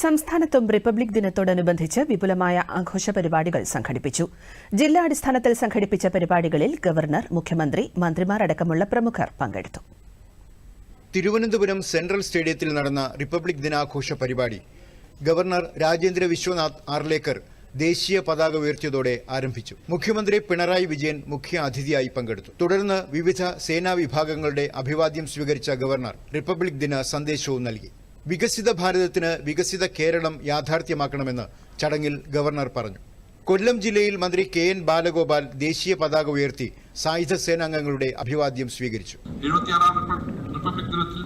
സംസ്ഥാനത്തും റിപ്പബ്ലിക് ദിനത്തോടനുബന്ധിച്ച് വിപുലമായ ആഘോഷ പരിപാടികൾ സംഘടിപ്പിച്ചു ജില്ലാടിസ്ഥാനത്തിൽ സംഘടിപ്പിച്ച പരിപാടികളിൽ ഗവർണർ മുഖ്യമന്ത്രി മന്ത്രിമാർ അടക്കമുള്ള പ്രമുഖർ പങ്കെടുത്തു. തിരുവനന്തപുരം സെൻട്രൽ സ്റ്റേഡിയത്തിൽ നടന്ന റിപ്പബ്ലിക് ദിനാഘോഷ പരിപാടി ഗവർണർ രാജേന്ദ്ര വിശ്വനാഥ് ആർലേക്കർ ദേശീയ പതാക ഉയർത്തിയതോടെ ആരംഭിച്ചു. മുഖ്യമന്ത്രി പിണറായി വിജയൻ മുഖ്യ അതിഥിയായി പങ്കെടുത്തു. തുടർന്ന് വിവിധ സേനാ വിഭാഗങ്ങളുടെ അഭിവാദ്യം സ്വീകരിച്ച ഗവർണർ റിപ്പബ്ലിക് ദിന സന്ദേശവും നൽകി. വികസിത ഭാരതത്തിന് വികസിത കേരളം യാഥാർത്ഥ്യമാക്കണമെന്ന് ചടങ്ങിൽ ഗവർണർ പറഞ്ഞു. കൊല്ലം ജില്ലയിൽ മന്ത്രി കെ എൻ ബാലഗോപാൽ ദേശീയ പതാക ഉയർത്തി സായുധ സേനാംഗങ്ങളുടെ അഭിവാദ്യം സ്വീകരിച്ചു. റിപ്പബ്ലിക് ദിനത്തിൽ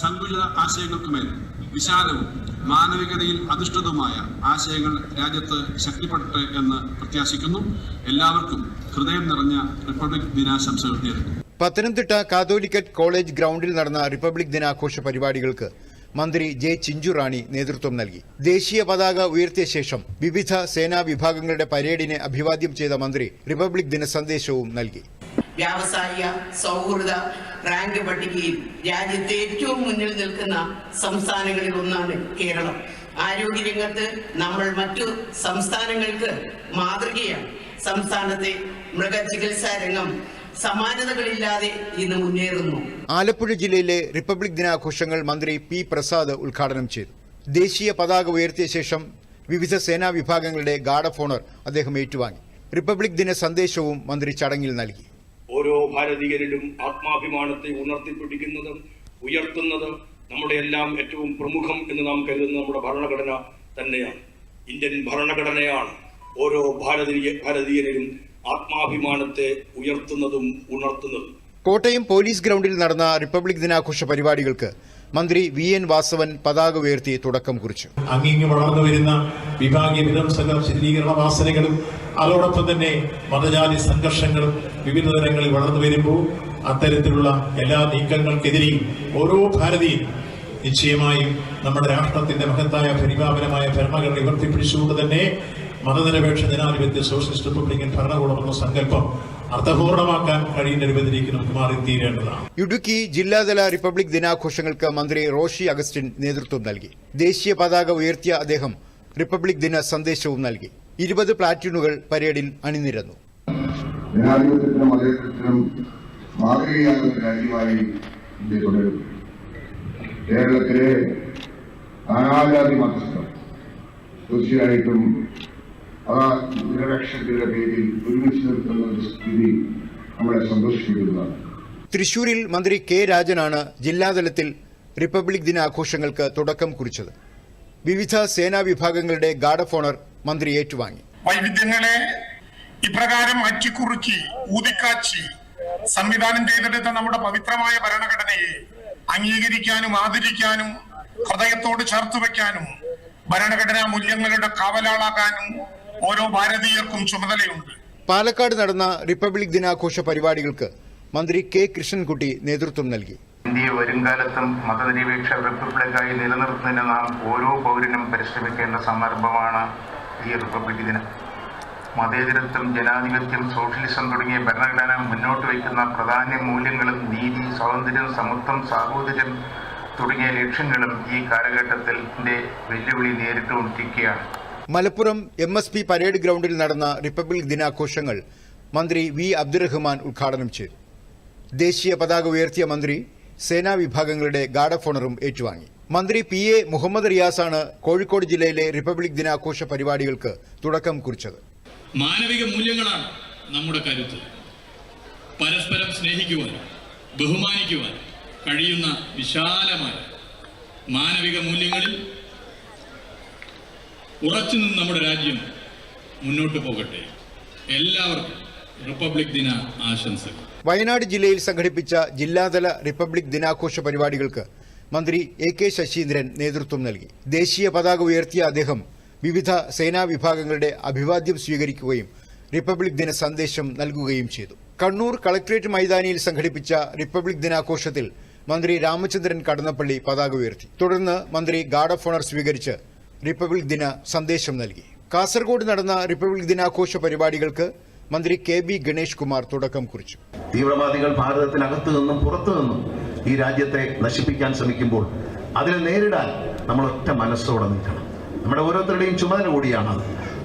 സങ്കുചിത ആശയങ്ങൾക്കുമേൽ വിശാലവും മാനവികതയിൽ അധിഷ്ഠിതവുമായ ആശയങ്ങൾ രാജ്യത്ത് ശക്തിപ്പെടട്ടെ എന്ന് പ്രത്യാശിക്കുന്നു. എല്ലാവർക്കും ഹൃദയം നിറഞ്ഞ റിപ്പബ്ലിക് ദിനാശംസകൾ നേരുന്നു. പത്തനംതിട്ട കാതോലിക്കറ്റ് കോളേജ് ഗ്രൗണ്ടിൽ നടന്ന റിപ്പബ്ലിക് ദിനാഘോഷ പരിപാടികൾക്ക് മന്ത്രി ജെ ചിഞ്ചുറാണി നേതൃത്വം നൽകി. ദേശീയ പതാക ഉയർത്തിയ ശേഷം വിവിധ സേനാ വിഭാഗങ്ങളുടെ പരേഡിനെ അഭിവാദ്യം ചെയ്ത മന്ത്രി റിപ്പബ്ലിക് ദിന സന്ദേശവും നൽകി. വ്യാവസായിക സൗഹൃദ റാങ്ക് പട്ടികയിൽ രാജ്യത്തെ ഏറ്റവും മുന്നിൽ നിൽക്കുന്ന സംസ്ഥാനങ്ങളിൽ ഒന്നാണ് കേരളം. ആരോഗ്യരംഗത്ത് നമ്മൾ മറ്റു സംസ്ഥാനങ്ങൾക്ക് മാതൃകയാണ്. സംസ്ഥാനത്തെ മൃഗചികിത്സാ രംഗം സമാനതകളില്ലാതെ ഇന്ന് മുന്നേറുന്നു. ആലപ്പുഴ ജില്ലയിലെ റിപ്പബ്ലിക് ദിനാഘോഷങ്ങൾ മന്ത്രി പി പ്രസാദ് ഉദ്ഘാടനം ചെയ്തു. ദേശീയ പതാക ഉയർത്തിയ ശേഷം വിവിധ സേനാ വിഭാഗങ്ങളുടെ ഗാർഡ് ഓഫ് ഓണർ അദ്ദേഹം ഏറ്റുവാങ്ങി. റിപ്പബ്ലിക് ദിന സന്ദേശവും മന്ത്രി ചടങ്ങിൽ നൽകി. ഓരോ ഭാരതീയരിലും ആത്മാഭിമാനത്തെ ഉണർത്തിപ്പിടിക്കുന്നതും ഉയർത്തുന്നതും നമ്മുടെ എല്ലാം ഏറ്റവും പ്രമുഖം എന്ന് നാം കരുതുന്ന നമ്മുടെ ഭരണഘടന തന്നെയാണ്. ഇന്ത്യൻ ഭരണഘടനയാണ് ഓരോ ഭാരതീയ ഭാരതീയനും ആത്മാഭിമാനത്തെ ഉയർത്തുന്നതും ഉണർത്തുന്നതും. കോട്ടയം പോലീസ് ഗ്രൗണ്ടിൽ നടന്ന റിപ്പബ്ലിക് ദിനാഘോഷ പരിപാടികൾക്ക് മന്ത്രി വി എൻ വാസവൻ പതാക ഉയർത്തി തുടക്കം കുറിച്ചു. അങ്ങിങ്ങ് വളർന്നു വരുന്ന വിഭാഗീയ വിധംസക ശിഥിലീകരണ വാസനകളും അതോടൊപ്പം തന്നെ മതജാതി സംഘർഷങ്ങളും വിവിധ തരങ്ങളിൽ വളർന്നു വരുമ്പോൾ അത്തരത്തിലുള്ള എല്ലാ നീക്കങ്ങൾക്കെതിരെയും ഓരോ ഭാരതീയും നിശ്ചയമായും നമ്മുടെ രാഷ്ട്രത്തിന്റെ മഹത്തായ പരിപാപനമായ ഭരണഘടന ഉയർത്തിപ്പിടിച്ചുകൊണ്ട് തന്നെ മതനിരപേക്ഷ ജനാധിപത്യ സോഷ്യലിസ്റ്റ് റിപ്പബ്ലിക്കൻ ഭരണകൂടമെന്ന സങ്കല്പം അർത്ഥപൂർണമാക്കാൻ കഴിയുന്ന രൂപത്തിലേക്ക് നമുക്ക് മാറിത്തീരേണ്ടതാണ്. ഇടുക്കി ജില്ലാതല റിപ്പബ്ലിക് ദിനാഘോഷങ്ങൾക്ക് മന്ത്രി റോഷി അഗസ്റ്റിൻ നേതൃത്വം നൽകി. ദേശീയ പതാക ഉയർത്തിയ അദ്ദേഹം റിപ്പബ്ലിക് ദിന സന്ദേശവും നൽകി. ഇരുപത് പ്ലാറ്റൂണുകൾ പരേഡിൽ അണിനിരന്നു. ജനാധിപത്യത്തിനും മതേതരത്തിനും മാതൃകയാകുന്ന രാജ്യമായി ഇന്ത്യ തുടരും കേരളത്തിലെ നാനാജാതി മതസ്ഥർ തീർച്ചയായിട്ടും ആ നിരപേക്ഷതയുടെ പേരിൽ ഒരുമിച്ച് നിൽക്കുന്ന ഒരു സ്ഥിതി നമ്മളെ സന്തോഷിപ്പിക്കുന്നതാണ്. തൃശൂരിൽ മന്ത്രി കെ രാജനാണ് ജില്ലാതലത്തിൽ റിപ്പബ്ലിക് ദിനാഘോഷങ്ങൾക്ക് തുടക്കം കുറിച്ചത്. വിവിധ സേനാ വിഭാഗങ്ങളുടെ ഗാർഡ് ഓഫ് ഓണർ മന്ത്രി ഏറ്റുവാങ്ങി. വൈവിധ്യങ്ങളെ ഇപ്രകാരം അറ്റിക്കുറുക്കി ഊതിക്കാച്ചി സംവിധാനം ചെയ്തെടുത്ത നമ്മുടെ പവിത്രമായ ഭരണഘടനയെ അംഗീകരിക്കാനും ആദരിക്കാനും ഹൃദയത്തോട് ചേർത്ത് വെക്കാനും ഭരണഘടനാ മൂല്യങ്ങളുടെ കാവലാളാകാനും ഓരോ ഭാരതീയർക്കും ചുമതലയുണ്ട്. പാലക്കാട് നടന്ന റിപ്പബ്ലിക് ദിനാഘോഷ പരിപാടികൾക്ക് മന്ത്രി കെ കൃഷ്ണൻകുട്ടി നേതൃത്വം നൽകി. ഇന്ത്യയെ വരുംകാലത്തും മതനിരപേക്ഷ റിപ്പബ്ലിക്കായി നിലനിർത്തുന്നതിന് നാം ഓരോ പൗരനും പരിശ്രമിക്കേണ്ട സന്ദർഭമാണ് ഈ റിപ്പബ്ലിക് ദിനം. മതേതരത്വം ജനാധിപത്യം സോഷ്യലിസം തുടങ്ങിയ ഭരണഘടന മുന്നോട്ട് വയ്ക്കുന്ന പ്രധാന മൂല്യങ്ങളും നീതി സ്വാതന്ത്ര്യം സമത്വം സാഹോദര്യം തുടങ്ങിയ ലക്ഷ്യങ്ങളും ഈ കാലഘട്ടത്തിൽ വെല്ലുവിളി നേരിട്ടുകൊണ്ടിരിക്കുകയാണ് Malappuram M S P parade ഗ്രൗണ്ടിൽ നടന്ന റിപ്പബ്ലിക് ദിനാഘോഷങ്ങൾ മന്ത്രി വി അബ്ദുറഹ്മാൻ ഉദ്ഘാടനം ചെയ്തു. ദേശീയ പതാക ഉയർത്തിയ മന്ത്രി സേനാ വിഭാഗങ്ങളുടെ ഗാർഡ് ഓഫ് ഓണറും ഏറ്റുവാങ്ങി. മന്ത്രി പി എ മുഹമ്മദ് റിയാസാണ് കോഴിക്കോട് ജില്ലയിലെ റിപ്പബ്ലിക് ദിനാഘോഷ പരിപാടികൾക്ക് തുടക്കം കുറിച്ചത്. മാനവിക മൂല്യങ്ങളാണ് നമ്മുടെ കരുത്ത്. പരസ്പരം സ്നേഹിക്കുവാൻ ബഹുമാനിക്കുവാൻ കഴിയുന്ന വിശാലമായ മാനവിക മൂല്യങ്ങളിൽ ഉറച്ചു നിന്ന് നമ്മുടെ രാജ്യം മുന്നോട്ട് പോകട്ടെ. എല്ലാവർക്കും റിപ്പബ്ലിക് ദിന ആശംസകൾ. വയനാട് ജില്ലയിൽ സംഘടിപ്പിച്ച ജില്ലാതല റിപ്പബ്ലിക് ദിനാഘോഷ പരിപാടികൾക്ക് മന്ത്രി എ കെ ശശീന്ദ്രൻ നേതൃത്വം നൽകി. ദേശീയ പതാക ഉയർത്തിയ അദ്ദേഹം വിവിധ സേനാ വിഭാഗങ്ങളുടെ അഭിവാദ്യം സ്വീകരിക്കുകയും റിപ്പബ്ലിക് ദിന സന്ദേശം നൽകുകയും ചെയ്തു. കണ്ണൂർ കളക്ട്രേറ്റ് മൈതാനിയിൽ സംഘടിപ്പിച്ച റിപ്പബ്ലിക് ദിനാഘോഷത്തിൽ മന്ത്രി രാമചന്ദ്രൻ കടന്നപ്പള്ളി പതാക ഉയർത്തി. തുടർന്ന് മന്ത്രി ഗാർഡ് ഓഫ് ഓണർ സ്വീകരിച്ച് റിപ്പബ്ലിക് ദിന സന്ദേശം നൽകി. കാസർഗോഡ് നടന്ന റിപ്പബ്ലിക് ദിനാഘോഷ പരിപാടികൾക്ക് മന്ത്രി കെ ബി ഗണേഷ് കുമാർ തുടക്കം കുറിച്ചു. തീവ്രവാദികൾ ഭാരതത്തിനകത്തു നിന്നും പുറത്തു നിന്നും ഈ രാജ്യത്തെ നശിപ്പിക്കാൻ ശ്രമിക്കുമ്പോൾ അതിനെ നേരിടാൻ നമ്മൾ ഒറ്റ മനസ്സോടെ നിൽക്കണം. നമ്മുടെ ഓരോരുത്തരുടെയും ചുമതല കൂടിയാണ്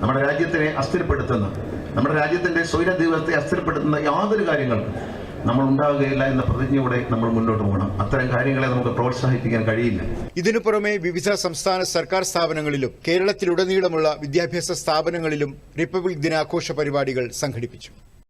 നമ്മുടെ രാജ്യത്തിനെ അസ്ഥിരപ്പെടുത്തുന്ന നമ്മുടെ രാജ്യത്തിന്റെ സ്വൈര ദൈവത്തെ അസ്ഥിരപ്പെടുത്തുന്ന യാതൊരു കാര്യങ്ങൾക്കും നമ്മൾ ഉണ്ടാകുകയില്ല എന്ന പ്രതിജ്ഞയോടെ നമ്മൾ മുന്നോട്ട് പോകണം. അത്തരം കാര്യങ്ങളെ നമുക്ക് പ്രോത്സാഹിപ്പിക്കാൻ കഴിയില്ല. ഇതിനു പുറമെ വിവിധ സംസ്ഥാന സർക്കാർ സ്ഥാപനങ്ങളിലും കേരളത്തിലുടനീളമുള്ള വിദ്യാഭ്യാസ സ്ഥാപനങ്ങളിലും റിപ്പബ്ലിക് ദിനാഘോഷ പരിപാടികൾ സംഘടിപ്പിച്ചു.